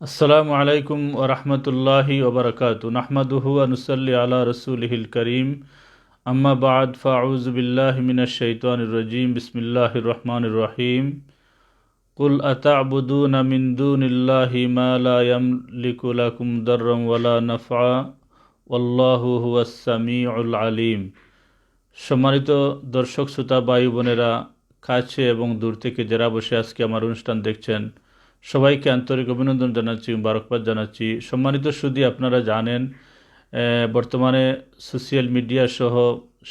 আসসালামু আলাইকুম ওরহমতুল্লাহি ওবরকাত নাহমাদুহু আনুসল্লি আলা রসুলহিল করিম। আম্মা বাদ ফাউজ বিল্লাহ মিনাশ শাইতানির রাজিম। বিসমিল্লাহির রহিম। কুল আতা'বুদুন মিন দুনিল্লাহি মা লা ইয়ামলিকু লাকুম দাররাম ওয়ালা নাফআ। ওয়াল্লাহু হুয়াস সামিউল আলিম। সম্মানিত দর্শক, শ্রোতা বায়ু বোনেরা কাছে এবং দূর থেকে যারা বসে আজকে আমার অনুষ্ঠান দেখছেন সবাইকে আন্তরিক অভিনন্দন জানাচ্ছি, মুবারকবাদ জানাচ্ছি। সম্মানিত সুদী, আপনারা জানেন বর্তমানে সোশ্যাল মিডিয়া সহ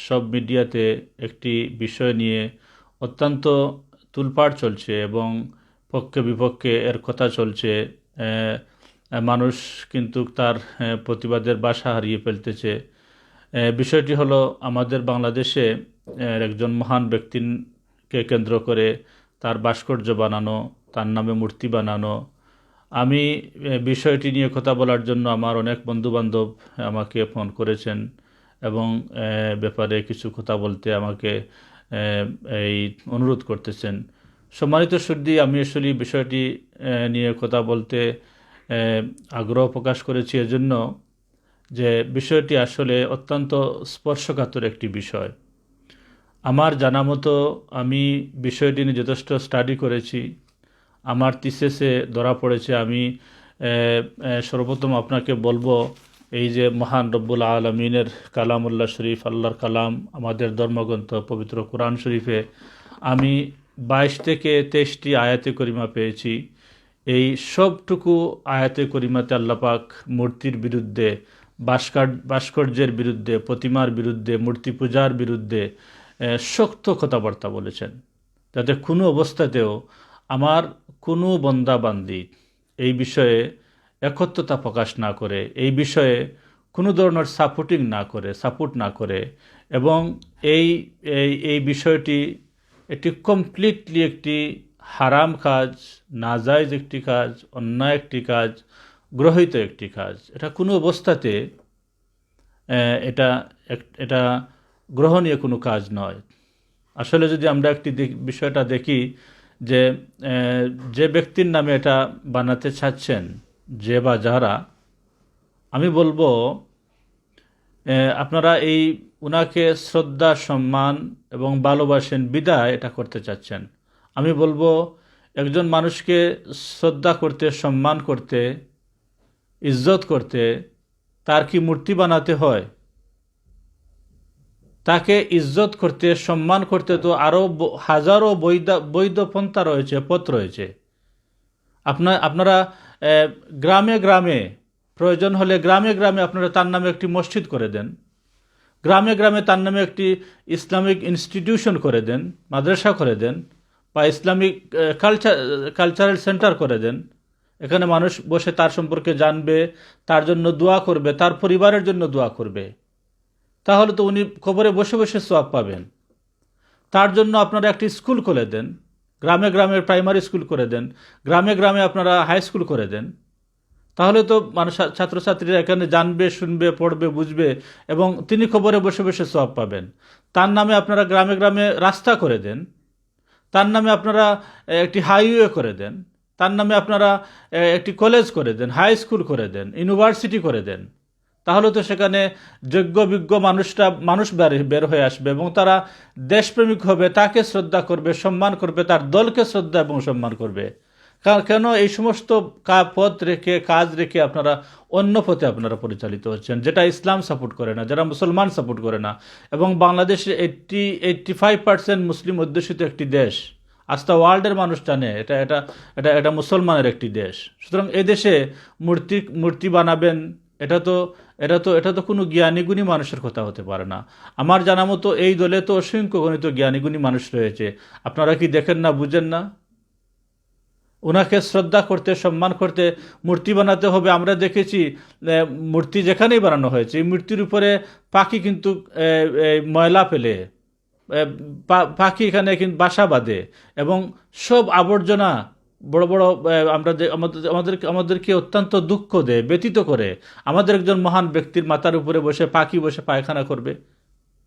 সব মিডিয়াতে একটি বিষয় নিয়ে অত্যন্ত তুলপাড় চলছে এবং পক্ষে বিপক্ষে এর কথা চলছে। মানুষ কিন্তু তার প্রতিবাদের বাসা হারিয়ে ফেলতেছে। বিষয়টি হলো আমাদের বাংলাদেশে একজন মহান ব্যক্তিকে কেন্দ্র করে তার ভাস্কর্য বানানো তার নামে মূর্তি বানানো। আমি বিষয়টি নিয়ে কথা বলার জন্য আমার অনেক বন্ধুবান্ধব আমাকে ফোন করেছেন এবং ব্যাপারে কিছু কথা বলতে আমাকে এই অনুরোধ করতেছেন। সম্মানিত সুদ্দি আমি আসলে বিষয়টি নিয়ে কথা বলতে আগ্রহ প্রকাশ করেছি এজন্য যে বিষয়টি আসলে অত্যন্ত স্পর্শকাতর একটি বিষয়। আমার জানা মতো আমি বিষয়টি নিয়ে যথেষ্ট স্টাডি করেছি। আমার তিসেসে ধরা পড়েছে, আমি সর্বপ্রথম আপনাকে বলব, এই যে মহান রব্বুল আলমিনের কালামুল্লাহ শরীফ, আল্লাহর কালাম, আমাদের ধর্মগ্রন্থ, পবিত্র কোরআন শরীফে, আমি বাইশ থেকে তেইশটি আয়াতে করিমা পেয়েছি। এই সবটুকু আয়াতে করিমাতে আল্লাপাক মূর্তির বিরুদ্ধে, ভাস্কর, ভাস্কর্যের বিরুদ্ধে, প্রতিমার বিরুদ্ধে, মূর্তি পূজার বিরুদ্ধে শক্ত কথাবার্তা বলেছেন। যাতে কোনো অবস্থাতেও আমার কোনো বন্দাবান্দি এই বিষয়ে একত্রতা প্রকাশ না করে, এই বিষয়ে কোনো ধরনের সাপোর্টিং না করে সাপোর্ট না করে এবং এই এই বিষয়টি এটি কমপ্লিটলি একটি হারাম কাজ, নাজায়জ একটি কাজ, অন্যায় একটি কাজ, গ্রহিত একটি কাজ। এটা কোনো অবস্থাতে এটা এটা গ্রহণীয় কোনো কাজ নয়। আসলে যদি আমরা একটি বিষয়টা দেখি যে যে ব্যক্তির নামে এটা বানাতে চাচ্ছেন, যে বা যারা আমি বলব আপনারা এই উনাকে শ্রদ্ধা, সম্মান এবং ভালোবাসেন, বিদায় এটা করতে চাচ্ছেন। আমি বলব, একজন মানুষকে শ্রদ্ধা করতে, সম্মান করতে, ইজ্জত করতে তার কি মূর্তি বানাতে হয়? তাকে ইজ্জত করতে, সম্মান করতে তো আরও হাজারো বৈধ বৈধ পন্থা রয়েছে, পথ রয়েছে। আপনার আপনারা গ্রামে গ্রামে, প্রয়োজন হলে গ্রামে গ্রামে আপনারা তার নামে একটি মসজিদ করে দেন। গ্রামে গ্রামে তার নামে একটি ইসলামিক ইনস্টিটিউশন করে দেন, মাদ্রাসা করে দেন, বা ইসলামিক কালচার, কালচারাল সেন্টার করে দেন। এখানে মানুষ বসে তার সম্পর্কে জানবে, তার জন্য দোয়া করবে, তার পরিবারের জন্য দোয়া করবে। তাহলে তো উনি কবরে বসে বসে সোয়াব পাবেন। তার জন্য আপনারা একটি স্কুল খুলে দেন। গ্রামে গ্রামে প্রাইমারি স্কুল করে দেন। গ্রামে গ্রামে আপনারা হাই স্কুল করে দেন। তাহলে তো মানুষ ছাত্রছাত্রীরা এখানে জানবে, শুনবে, পড়বে, বুঝবে এবং তিনি খবরে বসে বসে সব পাবেন। তার নামে আপনারা গ্রামে গ্রামে রাস্তা করে দেন। তার নামে আপনারা একটি হাইওয়ে করে দেন। তার নামে আপনারা একটি কলেজ করে দেন। হাই স্কুল করে দেন। ইউনিভার্সিটি করে দেন। তাহলে তো সেখানে যোগ্য, বিজ্ঞ মানুষরা মানুষ বের হয়ে আসবে এবং তারা দেশপ্রেমিক হবে, তাকে শ্রদ্ধা করবে, সম্মান করবে, তার দলকে শ্রদ্ধা এবং সম্মান করবে। কেন এই সমস্ত পথ রেখে, কাজ রেখে আপনারা অন্য পথে আপনারা পরিচালিত হচ্ছেন, যেটা ইসলাম সাপোর্ট করে না, যারা মুসলমান সাপোর্ট করে না। এবং বাংলাদেশে eighty eighty five percent Muslim অধ্যুষিত একটি দেশ। আস্থা ওয়ার্ল্ডের মানুষ জানে, এটা এটা এটা এটা মুসলমানের একটি দেশ। সুতরাং এই দেশে মূর্তি মূর্তি বানাবেন, এটা তো এটা তো এটা তো কোনো জ্ঞানীগুণী মানুষের কথা হতে পারে না। আমার জানা মতো এই দলে তো অসংখ্য গণিত জ্ঞানীগুণী মানুষ রয়েছে। আপনারা কি দেখেন না, বুঝেন না? ওনাকে শ্রদ্ধা করতে, সম্মান করতে মূর্তি বানাতে হবে। আমরা দেখেছি মূর্তি যেখানেই বানানো হয়েছে মূর্তির উপরে পাখি কিন্তু ময়লা ফেলে পাখি এখানে কিন্তু বাসা বাঁধে এবং সব আবর্জনা বড় বড় আমরা যে, আমাদের আমাদের আমাদেরকে অত্যন্ত দুঃখ দেয় ব্যতীত করে। আমাদের একজন মহান ব্যক্তির মাথার উপরে বসে, পাখি বসে পায়খানা করবে।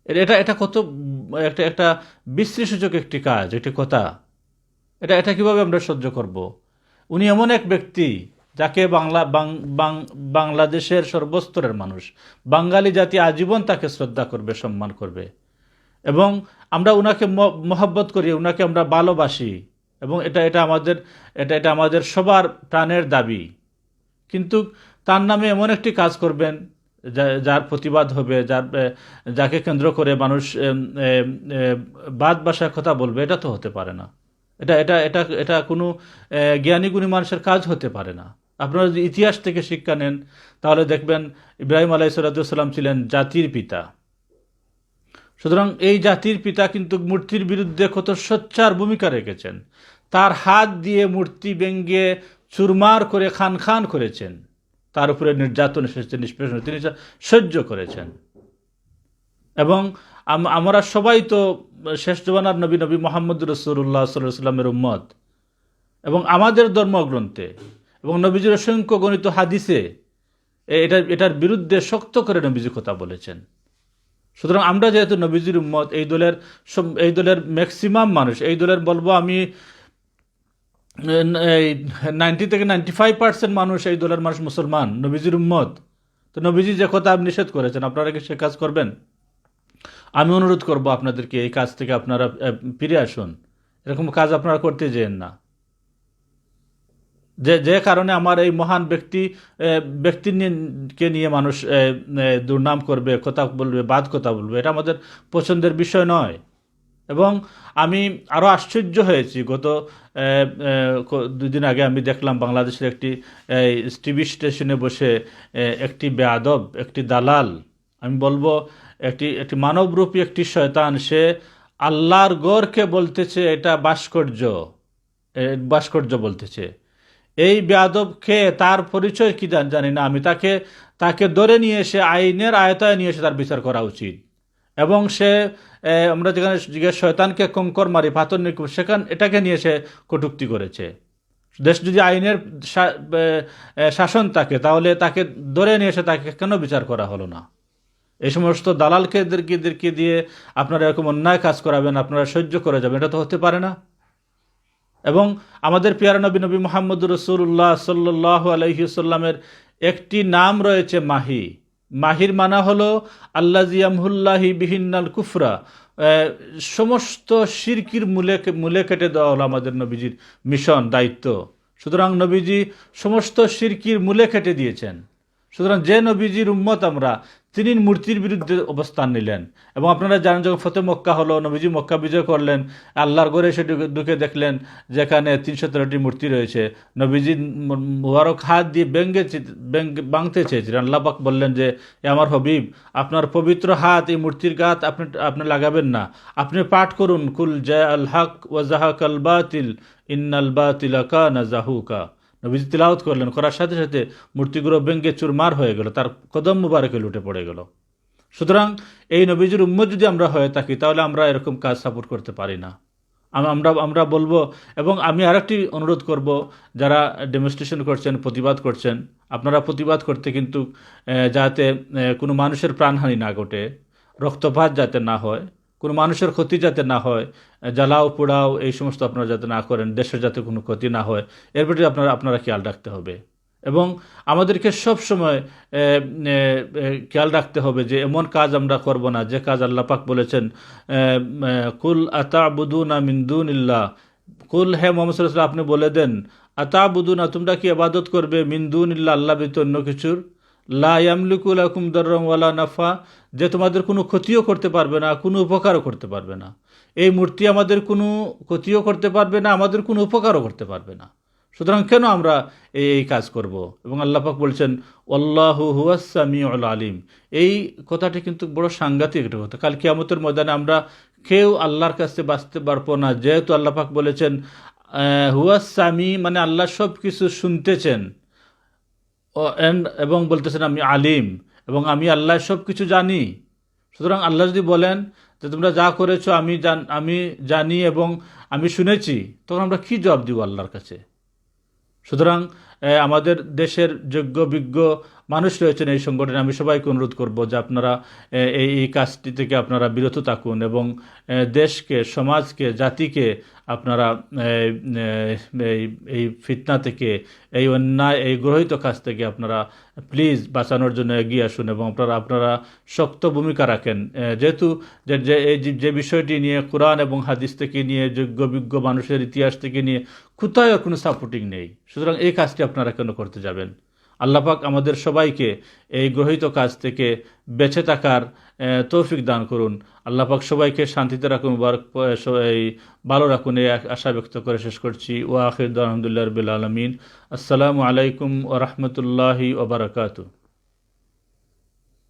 এটা এটা কত, একটা একটা বিশ্রীসূচক একটি কাজ, একটি কথা। এটা এটা কীভাবে আমরা সহ্য করব? উনি এমন এক ব্যক্তি যাকে বাংলা বাংলাদেশের সর্বস্তরের মানুষ, বাঙালি জাতি আজীবন তাকে শ্রদ্ধা করবে, সম্মান করবে। এবং আমরা উনাকে ম- মহব্বত করি, উনাকে আমরা ভালোবাসি। এবং এটা এটা আমাদের, এটা এটা আমাদের সবার প্রাণের দাবি। কিন্তু তার নামে এমন একটি কাজ করবেন যার প্রতিবাদ হবে, যার যাকে কেন্দ্র করে মানুষ বাদ বাসার কথা বলবে, এটা তো হতে পারে না। এটা এটা এটা এটা কোনো জ্ঞানী গুণী মানুষের কাজ হতে পারে না। আপনারা যদি ইতিহাস থেকে শিক্ষা নেন, তাহলে দেখবেন ইব্রাহিম আলাইসাল্লাম ছিলেন জাতির পিতা। সুতরাং এই জাতির পিতা কিন্তু মূর্তির বিরুদ্ধে কত সোচ্চার ভূমিকা রেখেছেন। তার হাত দিয়ে মূর্তি ব্যঙ্গে চুরমার করে খান খান করেছেন। তার উপরে নির্যাতন এসেছে, নিষ্পেষণ তিনি সহ্য করেছেন। এবং আমরা সবাই তো শেষ জবানার নবী নবী মোহাম্মদ রসুল্লাহ সাল্লামের উম্মত। এবং আমাদের ধর্মগ্রন্থে এবং নবীজির অসংখ্য গণিত হাদিসে এ- এটা এটার বিরুদ্ধে শক্ত করে নবীজি কথা বলেছেন। সুতরাং আমরা যেহেতু নবীজির উম্মত, এই দলের এই দলের ম্যাক্সিমাম মানুষ, এই দলের বলব আমি, এই নাইনটি থেকে নাইনটি ফাইভ পার্সেন্ট মানুষ এই দলের মানুষ মুসলমান, নবীজির উম্মত। তো নবীজি যে কথা আপনি নিষেধ করেছেন, আপনারা কি সে কাজ করবেন? আমি অনুরোধ করব আপনাদেরকে এই কাজ থেকে আপনারা ফিরে আসুন। এরকম কাজ আপনারা করতে যেন না। যে যে কারণে আমার এই মহান ব্যক্তি ব্যক্তি নিয়ে- কে নিয়ে মানুষ দুর্নাম করবে, কথা বলবে, বাদ কথা বলবে, এটা আমাদের পছন্দের বিষয় নয়। এবং আমি আরও আশ্চর্য হয়েছি। গত দুদিন আগে আমি দেখলাম বাংলাদেশের একটি টিভি স্টেশনে বসে একটি বেয়াদব একটি দালাল, আমি বলব একটি একটি মানবরূপী একটি শয়তান, সে আল্লাহর গড়কে বলতেছে এটা ভাস্কর্য ভাস্কর্য বলতেছে। এই বেয়াদবকে তার পরিচয় কি জান- না। আমি তাকে তাকে ধরে নিয়ে এসে আইনের আয়তায় নিয়ে এসে তার বিচার করা উচিত। এবং সে আমরা যেখানে জিজ্ঞেস শয়তানকে কঙ্কর মারি পাথর নিকুপ সেখান এটাকে নিয়ে সে কটুক্তি করেছে। দেশ যদি আইনের শাসন থাকে, তাহলে তাকে ধরে নিয়ে এসে তাকে কেন বিচার করা হলো না? এই সমস্ত দালালকে দিয়ে আপনারা এরকম অন্যায় কাজ করাবেন, আপনারা সহ্য করে যাবেন, এটা তো হতে পারে না। এবং আমাদের পিয়ারা নবী নবী মোহাম্মদ রসুল্লাহ সাল্লাহ আলহিসাল্লামের একটি নাম রয়েছে মাহি। মাহির মানা হলো আল্লা জিয়ামহুল্লাহি বিহিন্নাল কুফরা। সমস্ত শিরকির মূলে মূলে কেটে দেওয়া হলো আমাদের নবীজির মিশন, দায়িত্ব। সুতরাং নবীজি সমস্ত শিরকির মূলে কেটে দিয়েছেন। সুতরাং যে নবীজির উম্মত আমরা তিনি মূর্তির বিরুদ্ধে অবস্থান নিলেন। এবং আপনারা জানেন, যখন ফতে মক্কা হলো, নবীজি মক্কা বিজয় করলেন, আল্লাহর ঘরে এসে ঢুকে- দেখলেন, যেখানে তিনশো তেরোটি মূর্তি রয়েছে। নবীজি মুবারক হাত দিয়ে ব্যঙ্গে বাংতে চেয়েছিলেন। আল্লাহ পাক বললেন যে আমার হবিব, আপনার পবিত্র হাত, এই মূর্তির গাত আপনি আপনি লাগাবেন না। আপনি পাঠ করুন, কুল জয় আল হক ওয়াজাহাক আল বাতিল, ইন্নাল বাতিল আকা না জাহুকা। নবীজি তিলাওত করলেন, করার সাথে সাথে মূর্তিগুলো ব্যঙ্গে চুরমার হয়ে গেল, তার কদম মুবারকে লুটে পড়ে গেল। সুতরাং এই নবীজির উম্মত যদি আমরা হয়ে থাকি, তাহলে আমরা এরকম কাজ সাপোর্ট করতে পারি না। আমরা আমরা বলব, এবং আমি আরেকটি অনুরোধ করব, যারা ডেমনস্ট্রেশন করছেন, প্রতিবাদ করছেন, আপনারা প্রতিবাদ করতে কিন্তু যাতে কোনো মানুষের প্রাণহানি না ঘটে, রক্তপাত যাতে না হয়। কোনো মানুষের ক্ষতি যাতে না হয়, জ্বালাও, পোড়াও, এই সমস্ত আপনারা যাতে না করেন, দেশের যাতে কোনো ক্ষতি না হয়, এর প্রতি আপনারা আপনারা খেয়াল রাখতে হবে। এবং আমাদেরকে সব সময় খেয়াল রাখতে হবে যে এমন কাজ আমরা করব না, যে কাজ আল্লাহ পাক বলেছেন কুল আতা বুদুনা মিন্দুন ইল্লাহ কুল হে মোহাম্মদ আপনি বলে দেন আতা বুদুনা তোমরা কি আবাদত করবে? মিন্দুন ইল্লাহ আল্লাহ ব্যতীত অন্য কিছুর? লা ইয়ামলিকুল আকুম দররম ওয়ালা নাফা যে তোমাদের কোনো ক্ষতিও করতে পারবে না, কোনো উপকারও করতে পারবে না। এই মূর্তি আমাদের কোনো ক্ষতিও করতে পারবে না, আমাদের কোনো উপকারও করতে পারবে না। সুতরাং কেন আমরা এই কাজ করব? এবং আল্লাহ পাক বলছেন আল্লাহু হুয়াসামি আলিম। এই কথাটি কিন্তু বড় সাংঘাতিক একটা কথা। কাল কিয়ামতের ময়দানে আমরা কেউ আল্লাহর কাছে বাঁচতে পারব না। যেহেতু আল্লাহ পাক বলেছেন হুয়াসামি মানে আল্লাহ সব কিছু শুনতেছেন। And এবং বলতেছেন আমি আলিম, এবং আমি আল্লাহ সব কিছু জানি। সুতরাং আল্লাহ যদি বলেন যে তোমরা যা করেছ আমি জান, আমি জানি এবং আমি শুনেছি, তখন আমরা কি জবাব দিব আল্লাহর কাছে? সুতরাং আমাদের দেশের যোগ্য, বিজ্ঞ মানুষ রয়েছেন এই সংগঠনে। আমি সবাইকে অনুরোধ করব যে আপনারা এই এই কাজটি থেকে আপনারা বিরত থাকুন এবং দেশকে, সমাজকে, জাতিকে আপনারা এই এই ফিতনা থেকে, এই অন্যায়, এই গ্রহিত কাজ থেকে আপনারা প্লিজ বাঁচানোর জন্য এগিয়ে আসুন এবং আপনারা আপনারা শক্ত ভূমিকা রাখেন। যেহেতু যে যে, এই যে- যে বিষয়টি নিয়ে কোরআন এবং হাদিস থেকে নিয়ে, যোগ্য, বিজ্ঞ মানুষের ইতিহাস থেকে নিয়ে আর কোনো সাপোর্টিং নেই। সুতরাং এই কাজটি আপনারা কেন করতে যাবেন? আল্লাপাক আমাদের সবাইকে এই গ্রহিত কাজ থেকে বেঁচে থাকার তৌফিক দান করুন। আল্লাপাক সবাইকে শান্তিতে রাখুন এই, ভালো রাখুন, এই আশা ব্যক্ত করে শেষ করছি। ও আখির আলহামদুলিল্লাহ রবিল আলমিন। আসসালামু আলাইকুম ও রহমতুল্লাহি ওবরাকাতু